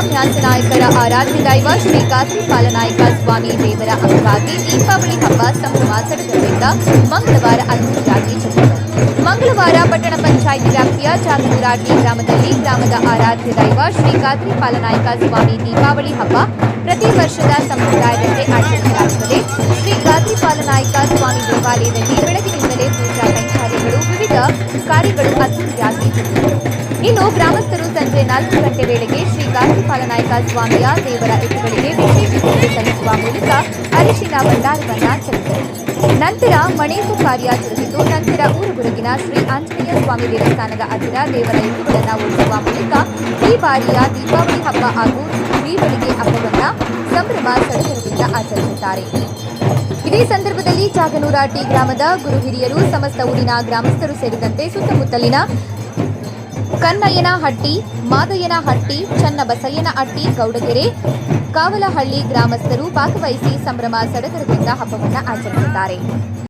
ಶ್ರೀಯ ಮ್ಯಾಸನಾಯಕರ ಆರಾಧ್ಯ ದೈವ ಶ್ರೀ ಗಾತ್ರಿ ಪಾಲನಾಯಕ ಸ್ವಾಮಿ ದೇವರ ಅಂಗವಾಗಿ ದೀಪಾವಳಿ ಹಬ್ಬ ಸಂಭ್ರಮ ಸಡಗರದಿಂದ ಮಂಗಳವಾರ ಅದ್ದೂರಿಯಾಗಿ ಜರುಗಿತು ಮಂಗಳವಾರ ಪಟ್ಟಣ ಪಂಚಾಯಿತಿ ವ್ಯಾಪ್ತಿಯ ಚಾಕನೂರಾಟಿ ಗ್ರಾಮದಲ್ಲಿ ಗ್ರಾಮದ ಆರಾಧ್ಯ ದೈವ ಶ್ರೀ ಕಾತ್ರಿ ಪಾಲನಾಯಕ ಸ್ವಾಮಿ ದೀಪಾವಳಿ ಹಬ್ಬ ಪ್ರತಿ ವರ್ಷದ ಸಂಪ್ರದಾಯದಂತೆ ಆಚರಿಸಲಾಗುತ್ತದೆ. ಶ್ರೀ ಗಾತ್ರಿ ಪಾಲನಾಯಕ ಸ್ವಾಮಿ ದೇವಾಲಯದಲ್ಲಿ ಬೆಳಗಿನಿಂದಲೇ ಪೂಜಾ ಕೈಂಕರ್ಯಗಳು ವಿವಿಧ ಕಾರ್ಯಗಳು ಅದ್ದೂರಿಯಾಗಿ ಜರುಗಿದವು ಇನ್ನು ಗ್ರಾಮಸ್ಥರು ಸಂಜೆ ನಾಲ್ಕು ಗಂಟೆ ವೇಳೆಗೆ ಶ್ರೀ ಗಾಂಧಿ ನಾಯಕ ಸ್ವಾಮಿಯ ದೇವರ ಎತ್ತುಗಳಿಗೆ ವಿಶೇಷ ಪೂಜೆ ಸಲ್ಲಿಸುವ ಮೂಲಕ ಅರಿಶಿನ ಭಂಡಾರವನ್ನ ಚೆಲ್ಲಿದರು ನಂತರ ಮಣೇಕು ಕಾರ್ಯ ಜರುಗಿತು. ನಂತರ ಊರುಗುರುಗಿನ ಶ್ರೀ ಆಂಜನೇಯ ಸ್ವಾಮಿ ದೇವಸ್ಥಾನದ ಹತ್ತಿರ ದೇವರ ಎತ್ತುಗಳನ್ನು ಓಡಿಸುವ ಮೂಲಕ ಈ ಬಾರಿಯ ದೀಪಾವಳಿ ಹಬ್ಬ ಹಾಗೂ ದೀಪಾವಳಿಗೆ ಹಬ್ಬವನ್ನು ಸಂಭ್ರಮ ಸಡಗರದಿಂದ ಆಚರಿಸುತ್ತಾರೆ. ಇದೇ ಸಂದರ್ಭದಲ್ಲಿ ಚಾಗನೂರಾಟಿ ಗ್ರಾಮದ ಗುರು ಹಿರಿಯರು ಸಮಸ್ತ ಊರಿನ ಗ್ರಾಮಸ್ಥರು ಸೇರಿದಂತೆ ಸುತ್ತಮುತ್ತಲಿನ ಕನ್ನಯ್ಯನಹಟ್ಟಿ ಮಾದಯ್ಯನಹಟ್ಟಿ ಚನ್ನಬಸಯ್ಯನಹಟ್ಟಿ ಗೌಡಗೆರೆ ಕಾವಲಹಳ್ಳಿ ಗ್ರಾಮಸ್ಥರು ಭಾಗವಹಿಸಿ ಸಂಭ್ರಮ ಸಡಗರದಿಂದ ಹಬ್ಬವನ್ನು ಆಚರಿಸುತ್ತಾರೆ